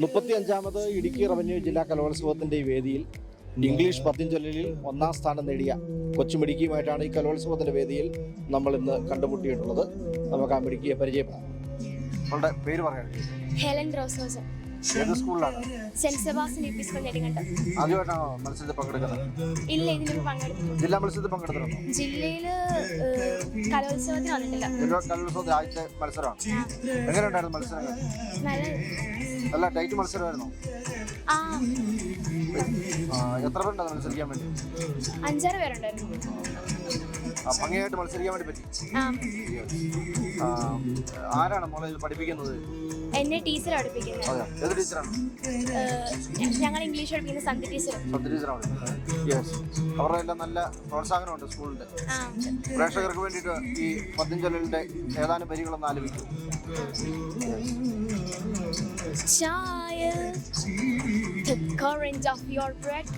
മുപ്പത്തി അഞ്ചാമത് ഇടുക്കി റവന്യൂ ജില്ലാ കലോത്സവത്തിന്റെ ഈ വേദിയിൽ ഇംഗ്ലീഷ് പത്തിഞ്ചൊല്ലിൽ ഒന്നാം സ്ഥാനം നേടിയ കൊച്ചുമിടുക്കിയുമായിട്ടാണ് ഈ കലോത്സവത്തിന്റെ വേദിയിൽ നമ്മൾ ഇന്ന് കണ്ടുമുട്ടിയിട്ടുള്ളത്. നമുക്ക് ആ മിടുക്കിയെ പരിചയപ്പെടാം. അവളുടെ പേര് ഹെലൻ റോസോസ് ഏത് സ്കൂളിലാണ്? Saint Sebastian U P school Nedumkandam. ആദ്യമായിട്ടാണോ മത്സരത്തിൽ പങ്കെടുക്കുന്നത്? ഇല്ല ഇതിന് മുമ്പ് പങ്കെടുത്തു ജില്ലാ മത്സരത്തിൽ പങ്കെടുത്തിട്ടുണ്ടോ? ജില്ലയിൽ ഏഹ്, കലോത്സവത്തിന് വന്നിട്ടില്ല. ജില്ലാ കലോത്സവത്തിന്റെ ആദ്യത്തെ മത്സരമാണ്. എങ്ങനെയുണ്ടായിരുന്നു മത്സരങ്ങൾ? നല്ല നല്ല ടൈറ്റ് മത്സരമായിരുന്നു? എത്ര പേരുണ്ടായിരുന്നു മത്സരിക്കാൻ വേണ്ടി? അഞ്ചാറ് പേരുണ്ടായിരുന്നു. ഭംഗിയായിട്ട് മത്സരിക്കാൻ വേണ്ടി പറ്റി? ആരാണ് മോളെ പഠിപ്പിക്കുന്നത്? എന്നെ ടീച്ചർ പഠിപ്പിക്കുന്നത്. ഏത് ടീച്ചറാണ്? ഞങ്ങൾ ഇംഗ്ലീഷ് പഠിപ്പിക്കുന്ന സന്ധി ടീച്ചർ സന്ധി ടീച്ചറാണ്. യെസ് അവരുടെ എല്ലാം നല്ല പ്രോത്സാഹനമുണ്ട് സ്കൂളിന്റെ പ്രേക്ഷകർക്ക് വേണ്ടിയിട്ട് ഈ പത്തിഞ്ചൊല്ലിന്റെ ഏതാനും വരികളൊന്ന് ആലപിക്കും. Child, the current of your breath,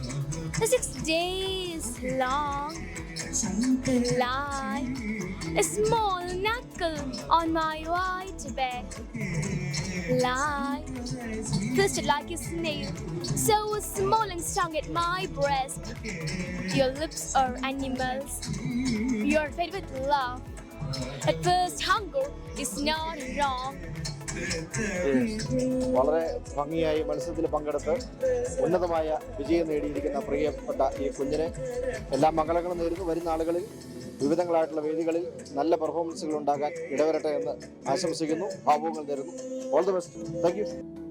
the six days long, the light, a small knuckle on my white bed. Light, twisted like a snail, so small and strong at my breast. Your lips are animals, you're fed with love. At first, hunger is not wrong. വളരെ ഭംഗിയായി മത്സരത്തിൽ പങ്കെടുത്ത് ഉന്നതമായ വിജയം നേടിയിരിക്കുന്ന പ്രിയപ്പെട്ട ഈ കുഞ്ഞിനെ എല്ലാ മംഗളങ്ങളും നേരുന്നു. വരുന്ന ആളുകളിൽ വിവിധങ്ങളായിട്ടുള്ള വേദികളിൽ നല്ല പെർഫോമൻസുകൾ ഉണ്ടാകാൻ ഇടവരട്ടെ എന്ന് ആശംസിക്കുന്നു. ഭാവങ്ങൾ നേരുന്നു. All the best thank